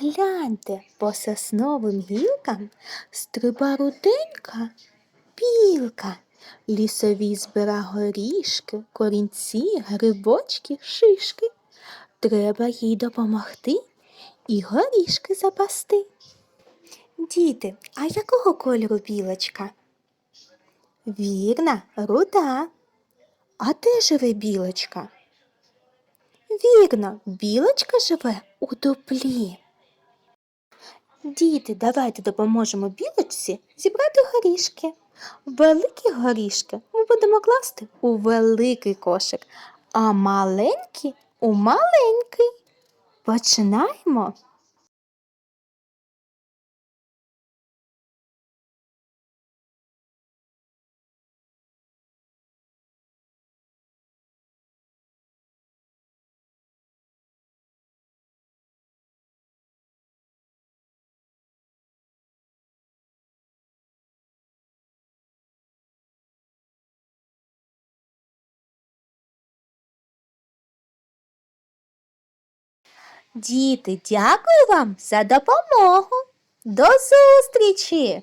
Гляньте, по сосновим гілкам стриба руденька білка. Лісовій збира горішки, корінці, грибочки, шишки. Треба їй допомогти і горішки запасти. Діти, а якого кольору білочка? Вірна, руда. А де живе білочка? Вірно, білочка живе у дуплі. Діти, давайте допоможемо білочці зібрати горішки. Великі горішки ми будемо класти у великий кошик, а маленькі у маленький. Починаємо. Діти, дякую вам за допомогу. До зустрічі!